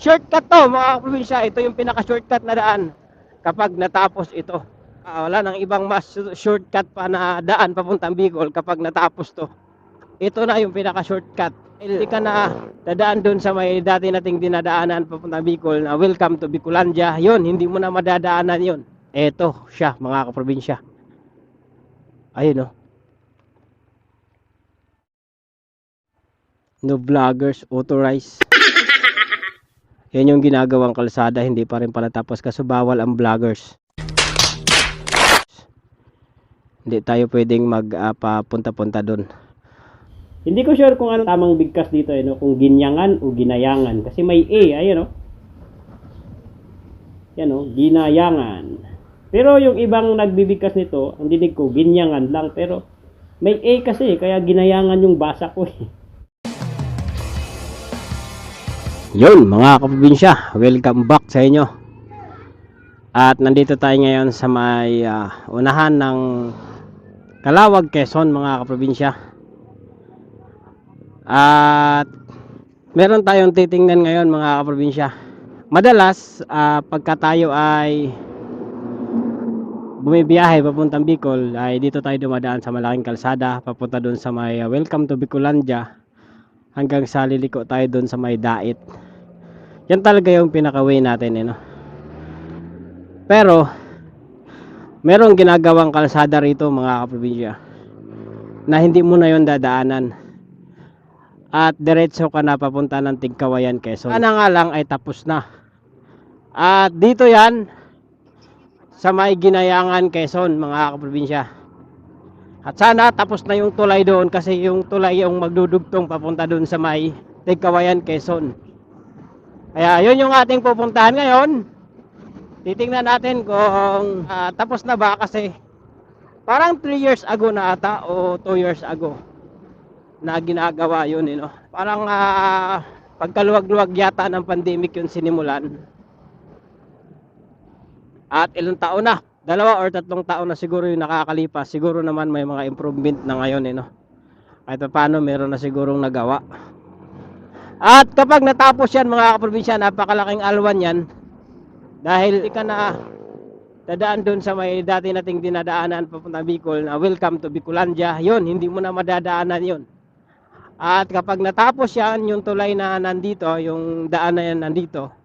Shortcut to mga probinsya. Ito yung pinaka-shortcut na daan kapag natapos ito. Ah, wala nang ibang mas shortcut pa na daan papuntang Bicol kapag natapos to. Ito na yung pinaka-shortcut. Hindi ka na dadaan doon sa may dati nating dinadaanan papuntang Bicol na welcome to Bicolandia. Yun, hindi mo na madadaanan yun. Ito siya mga kaprobinsya. Ayun oh. No vloggers authorized. Yan yung ginagawang kalsada, hindi pa rin pala tapos kasi bawal ang vloggers. Hindi tayo pwedeng magpapunta-punta doon. Hindi ko sure kung ano tamang bigkas dito, eh, no? kung ginyangan o ginayangan. Kasi may A, ayun o. Yan o, ginayangan. Pero yung ibang nagbibigkas nito, ang dinig ko, ginyangan lang. Pero may A kasi, kaya ginayangan yung basa ko eh. Yun mga kaprobinsya, welcome back sa inyo. At nandito tayo ngayon sa may ah, unahan ng Kalawag, Quezon mga kaprobinsya. At meron tayong titingnan ngayon mga kaprobinsya. Madalas ah, pagka tayo ay bumibiyahe papuntang Bicol ay dito tayo dumadaan sa malaking kalsada papunta doon sa may ah, Welcome to Bicolandia hanggang sa liliko tayo doon sa may dait. Yan talaga yung pinaka-way natin eh, no? Pero merong ginagawang kalsada rito mga kaprobinsya na hindi mo na yon dadaanan. At diretso ka na papunta ng Tigkawayan, Quezon. Sana nga lang ay tapos na. At dito yan sa may Ginayangan, Quezon, mga kaprobinsya. At sana tapos na yung tulay doon kasi yung tulay yung magdudugtong papunta doon sa may Tigkawayan, Quezon. Kaya yun yung ating pupuntahan ngayon. Titingnan natin kung ah, tapos na ba kasi parang 3 years ago na ata o 2 years ago na ginagawa yun, you know. Parang ah, pagkaluwag-luwag yata ng pandemic yun sinimulan. At ilang taon na, dalawa or tatlong taon na siguro yung nakakalipas. Siguro naman may mga improvement na ngayon, eh, no? Kahit pa paano, meron na sigurong nagawa. At kapag natapos yan, mga kaprobinsya, napakalaking alwan yan. Dahil di ka na dadaan doon sa may dati nating dinadaanan papunta Bicol na welcome to Bicolandia. Yun, hindi mo na madadaanan yun. At kapag natapos yan, yung tulay na nandito, yung daan na yan nandito,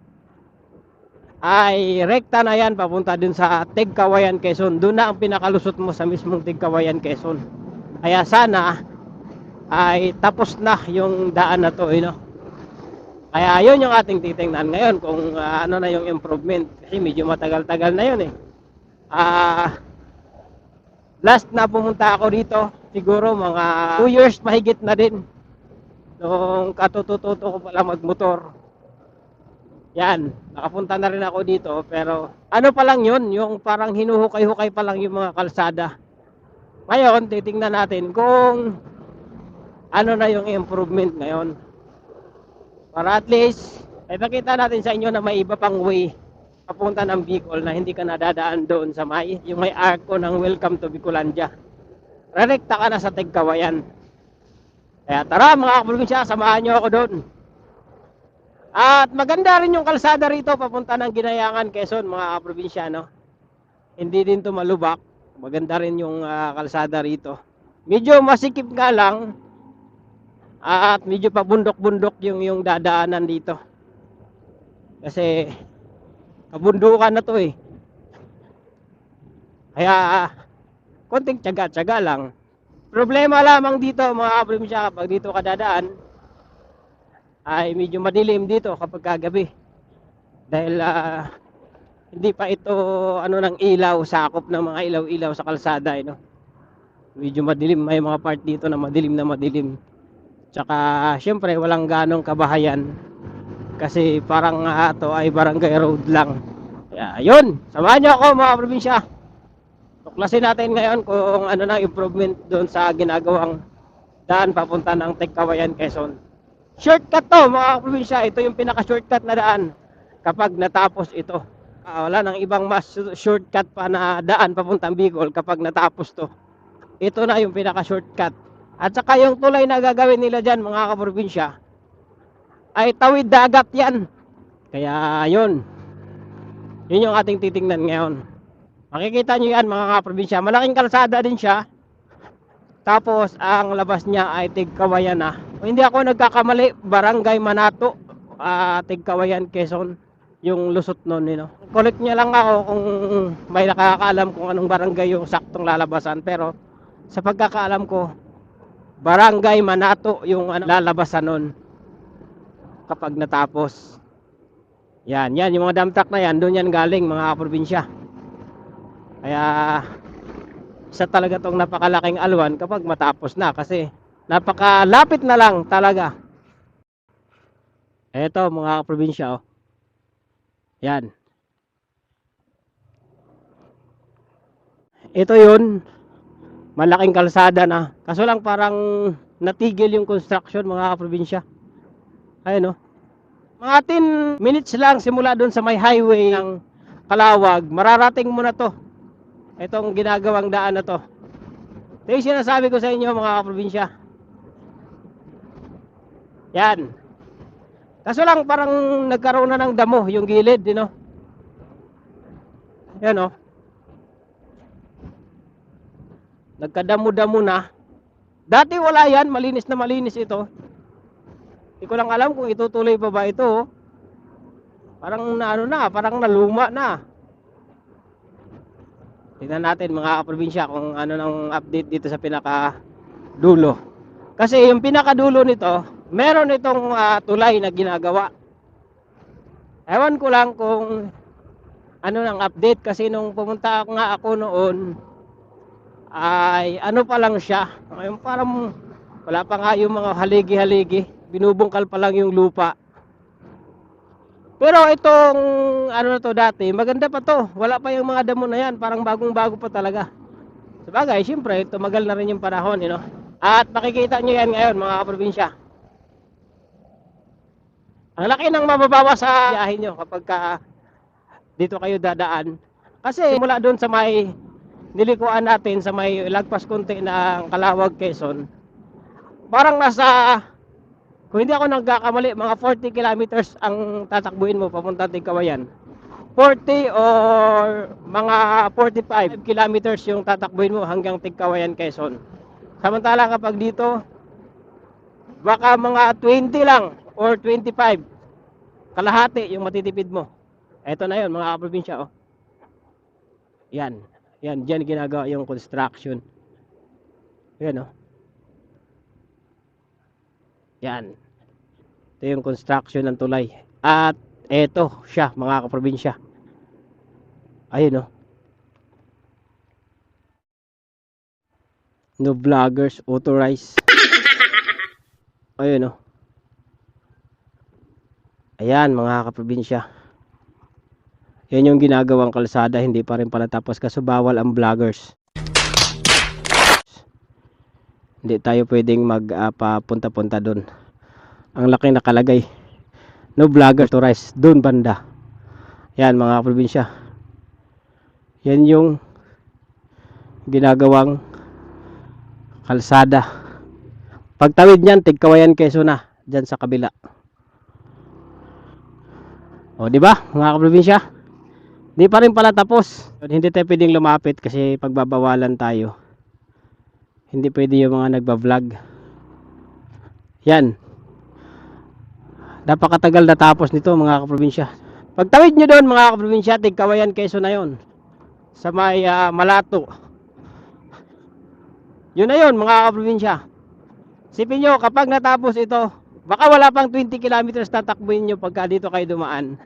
ay rekta na yan papunta dun sa Tigkawayan, Quezon. Doon na ang pinakalusot mo sa mismong Tigkawayan, Quezon. Kaya sana ay tapos na yung daan na to, you know. Kaya yun yung ating titingnan ngayon kung ah, ano na yung improvement. Kasi medyo matagal-tagal na yun eh. Ah, last na pumunta ako dito, siguro mga 2 years mahigit na din. Nung katutututo ko pala magmotor. Yan, nakapunta na rin ako dito pero ano pa lang yun, yung parang hinuhukay-hukay pa lang yung mga kalsada. Ngayon, titingnan natin kung ano na yung improvement ngayon. Para at least, ay pakita natin sa inyo na may iba pang way papunta ng Bicol na hindi ka nadadaan doon sa may, yung may arko ng Welcome to Bicolandia. Rerekta ka na sa Tigkawayan. Kaya tara mga kaprobinsya, samahan nyo ako doon. At maganda rin yung kalsada rito papunta ng Ginayangan, Quezon, mga kaprobinsya, no? Hindi din to malubak. Maganda rin yung ah, kalsada rito. Medyo masikip nga lang. At medyo pa bundok-bundok yung yung dadaanan dito. Kasi kabundukan na to eh. Kaya ah, konting tiyaga-tiyaga lang. Problema lamang dito mga kaprobinsya kapag dito ka dadaan ay medyo madilim dito kapag kagabi. Dahil ah, hindi pa ito ano ng ilaw, sakop ng mga ilaw-ilaw sa kalsada, eh, no? Medyo madilim, may mga part dito na madilim na madilim. Tsaka syempre walang ganong kabahayan kasi parang uh, to ay barangay road lang. Kaya yun, samahan niyo ako mga probinsya. Tuklasin natin ngayon kung ano na improvement doon sa ginagawang daan papunta ng Tigkawayan, Quezon. Shortcut to mga probinsya, ito yung pinaka-shortcut na daan kapag natapos ito. Ah, wala nang ibang mas shortcut pa na daan papuntang Bicol kapag natapos to. Ito na yung pinaka-shortcut. At saka yung tulay na gagawin nila dyan mga kaprobinsya ay tawid dagat yan. Kaya yun. Yun yung ating titingnan ngayon. Makikita nyo yan mga kaprobinsya. Malaking kalsada din siya. Tapos ang labas niya ay Tigkawayan na. Kung hindi ako nagkakamali, Barangay Manato, ah, Tigkawayan, Quezon, yung lusot nun. You know. Collect niya lang ako kung may nakakaalam kung anong barangay yung saktong lalabasan. Pero sa pagkakaalam ko, Barangay Manato yung ano, lalabasan nun kapag natapos. Yan, yan, yung mga dump truck na yan, doon yan galing mga probinsya. Kaya isa talaga tong napakalaking alwan kapag matapos na kasi napakalapit na lang talaga. Eto mga probinsya oh. Yan. Ito yun. Malaking kalsada na. Kaso lang parang natigil yung construction mga probinsya. Ayun oh. Mga 10 minutes lang simula doon sa may highway ng Kalawag. Mararating mo na to. Itong ginagawang daan na to. Ito yung sinasabi ko sa inyo mga kaprobinsya. Yan. Kaso lang parang nagkaroon na ng damo yung gilid, you know? Yan oh. Nagkadamo-damo na. Dati wala yan, malinis na malinis ito. Hindi ko lang alam kung itutuloy pa ba ito. oh. Parang na ano na, parang naluma na. Tingnan natin mga kaprobinsya kung ano nang update dito sa pinaka dulo. Kasi yung pinaka dulo nito, meron itong ah, tulay na ginagawa. Ewan ko lang kung ano nang update kasi nung pumunta ako nga ako noon ay ano pa lang siya. Yung parang wala pa nga yung mga haligi-haligi. Binubungkal pa lang yung lupa. Pero itong ano na to dati, maganda pa to. Wala pa yung mga damo na yan, parang bagong-bago pa talaga. Sabagay, siyempre, tumagal na rin yung panahon, you know. At makikita nyo yan ngayon, mga kaprobinsya. Ang laki ng mababawa sa biyahe nyo kapag ka dito kayo dadaan. Kasi mula doon sa may nilikuan natin sa may lagpas konti ng Kalawag, Quezon, parang nasa kung hindi ako nagkakamali, mga 40 kilometers ang tatakbuhin mo papunta Tigkawayan. 40 or mga 45 kilometers yung tatakbuhin mo hanggang Tigkawayan, Quezon. Samantala kapag dito, baka mga 20 lang or 25 kalahati yung matitipid mo. Ito na yon mga kaprobinsya oh. Yan. Yan, diyan ginagawa yung construction. Yan oh. Yan. Ito yung construction ng tulay. At eto siya mga kaprobinsya. Ayun oh. No vloggers authorized. Ayun oh. Ayan mga kaprobinsya. Yan yung ginagawang kalsada, hindi pa rin pala tapos kasi bawal ang vloggers. Hindi tayo pwedeng magpapunta-punta doon. Ang laki nakalagay. No vlogger to rise doon banda. Yan mga probinsya. Yan yung ginagawang kalsada. Pagtawid niyan, Tigkawayan Quezon na, diyan sa kabila. O, di ba, mga kaprobinsya? Di pa rin pala tapos. Hindi tayo pwedeng lumapit kasi pagbabawalan tayo. Hindi pwede yung mga nagba-vlog. Yan. Napakatagal na tapos nito mga kaprobinsya. Pagtawid nyo doon mga kaprobinsya, Tigkawayan Quezon na yon. Sa may ah, Malato. Yun na yun mga kaprobinsya. Sipin nyo, kapag natapos ito, baka wala pang 20 kilometers tatakbuhin nyo pagka dito kayo dumaan.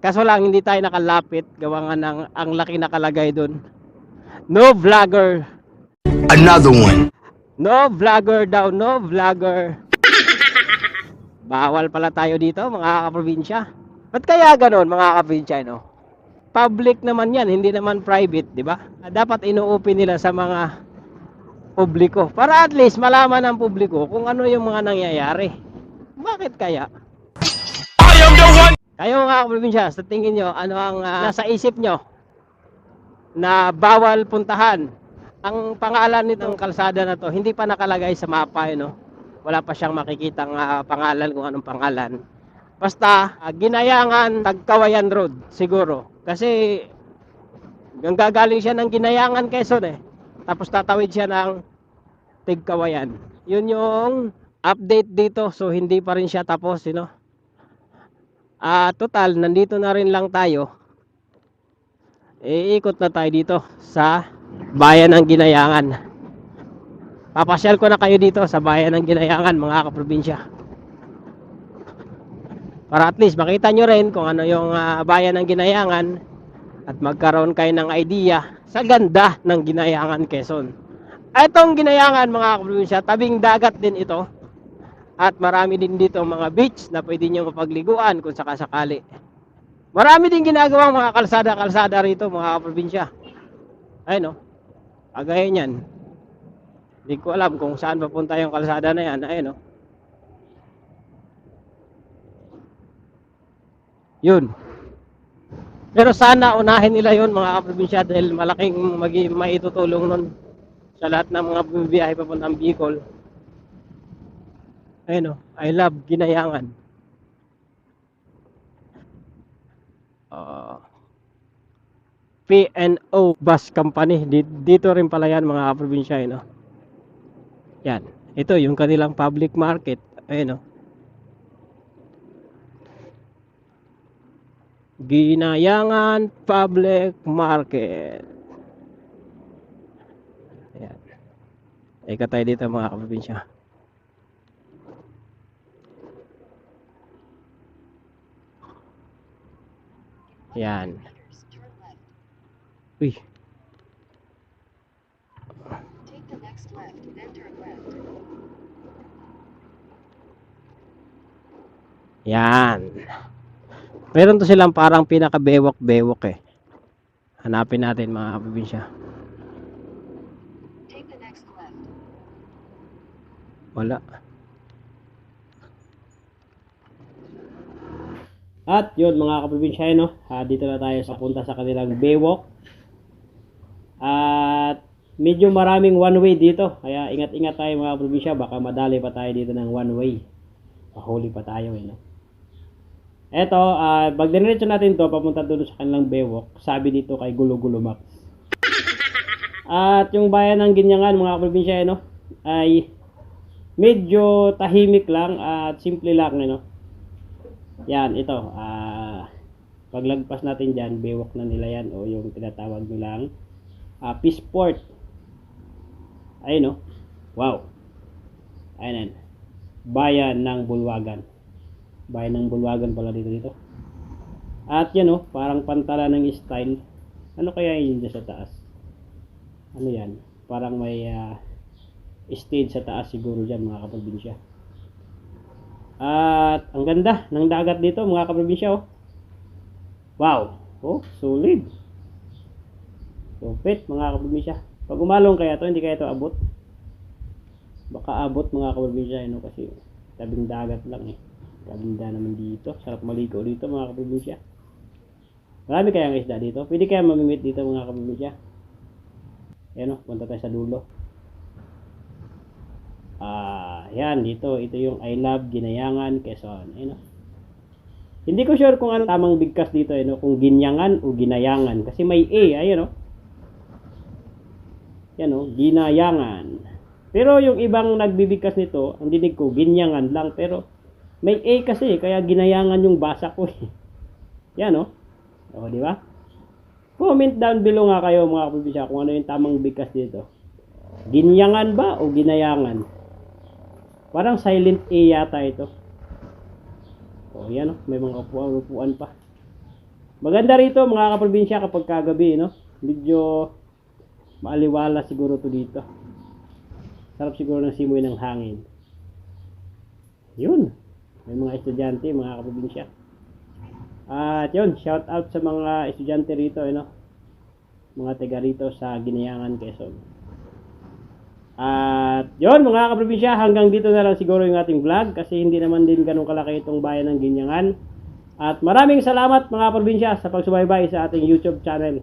Kaso lang hindi tayo nakalapit, gawa nga ng ang laki nakalagay doon. No vlogger. Another one. No vlogger daw, no vlogger. Bawal pala tayo dito, mga kaprobinsya. Ba't kaya ganon, mga kaprobinsya, no? Public naman yan, hindi naman private, di ba? Dapat inuupi nila sa mga publiko. Para at least malaman ng publiko kung ano yung mga nangyayari. Bakit kaya? Kayo mga kaprobinsya, sa tingin nyo, ano ang ah, nasa isip nyo na bawal puntahan? Ang pangalan nitong kalsada na to, hindi pa nakalagay sa mapa, eh, no? Wala pa siyang makikitang ah, pangalan kung anong pangalan. Basta, ah, Ginayangan, Tagkawayan Road, siguro. Kasi, yung gagaling siya ng Ginayangan, Quezon eh. Tapos tatawid siya ng Tigkawayan. Yun yung update dito. So, hindi pa rin siya tapos, you know. Ah, total, nandito na rin lang tayo. Iikot na tayo dito sa bayan ng Ginayangan. Papasyal ko na kayo dito sa bayan ng Ginayangan, mga kaprobinsya. Para at least makita nyo rin kung ano yung ah, bayan ng Ginayangan at magkaroon kayo ng idea sa ganda ng Ginayangan, Quezon. Itong Ginayangan, mga kaprobinsya, tabing dagat din ito. At marami din dito mga beach na pwede nyo mapagliguan kung sakasakali. Marami din ginagawang mga kalsada-kalsada rito, mga kaprobinsya. Ayun, no? Kagaya niyan. Hindi ko alam kung saan papunta yung kalsada na yan. Ayun, no? Yun. Pero sana unahin nila yun mga kaprobinsya dahil malaking magi maitutulong nun sa lahat ng mga bumibiyahe papuntang Bicol. Ayun, no? I love Ginayangan. Ah. P&O Bus Company. Di- Dito rin pala yan mga kaprobinsya, eh, no? Yan. Ito yung kanilang public market. Ayun, no? Ginayangan Public Market. Ayan. Ika tayo dito mga kaprobinsya. Yan. Uy. Yan. Meron to silang parang pinaka-bewok-bewok eh. Hanapin natin mga left. Wala. At yun mga kaprobinsya, no? Ah, dito na tayo sa punta sa kanilang Baywalk. At medyo maraming one way dito. Kaya ingat-ingat tayo mga kaprobinsya. Baka madali pa tayo dito ng one way. Pahuli pa tayo eh, no? Eto, ah pag natin to papunta doon sa kanilang Baywalk, sabi dito kay Gulo Gulo Max. At yung bayan ng Ginyangan mga kaprobinsya, eh, no? Ay medyo tahimik lang at simple lang, eh, no? Yan, ito. Ah, paglagpas natin dyan, bewak na nila yan o yung tinatawag nilang ah, Peaceport. Ayun, no? Wow. Ayun, yan. Bayan ng Bulwagan. Bayan ng Bulwagan pala dito dito. At yan, no? Parang pantala ng style. Ano kaya yun sa taas? Ano yan? Parang may ah, stage sa taas siguro dyan, mga kaprobinsya. At ang ganda ng dagat dito mga kaprobinsya oh. Wow. Oh, solid. Supit mga kaprobinsya. Pag umalong kaya to, hindi kaya to abot. Baka abot mga kaprobinsya no kasi tabing dagat lang eh. Ganda naman dito. Sarap maligo dito mga kaprobinsya. Marami kayang isda dito. Pwede kaya mamimit dito mga kaprobinsya. Ayan oh, punta tayo sa dulo. Ah, yan dito, ito yung I love Ginayangan, Quezon. Ayun. oh. Hindi ko sure kung ano tamang bigkas dito, eh, no? kung Ginyangan o Ginayangan kasi may A, ayun oh. Yan oh, Ginayangan. Pero yung ibang nagbibigkas nito, ang dinig ko Ginyangan lang pero may A kasi kaya Ginayangan yung basa ko eh. Yan oh. O, di ba? Comment down below nga kayo mga kaprobinsya kung ano yung tamang bigkas dito. Ginyangan ba o ginayangan? Parang silent A yata ito. O yan o, may mga upuan-upuan pa. Maganda rito mga kaprobinsya kapag kagabi, no? Medyo maaliwala siguro to dito. Sarap siguro ng simoy ng hangin. Yun. May mga estudyante, mga kaprobinsya. At yun, shout out sa mga estudyante rito, eh, no? Mga taga rito sa Ginayangan, Quezon. At yon mga kaprobinsya, hanggang dito na lang siguro yung ating vlog kasi hindi naman din ganun kalaki itong bayan ng Ginyangan. At maraming salamat mga probinsya sa pagsubaybay sa ating YouTube channel.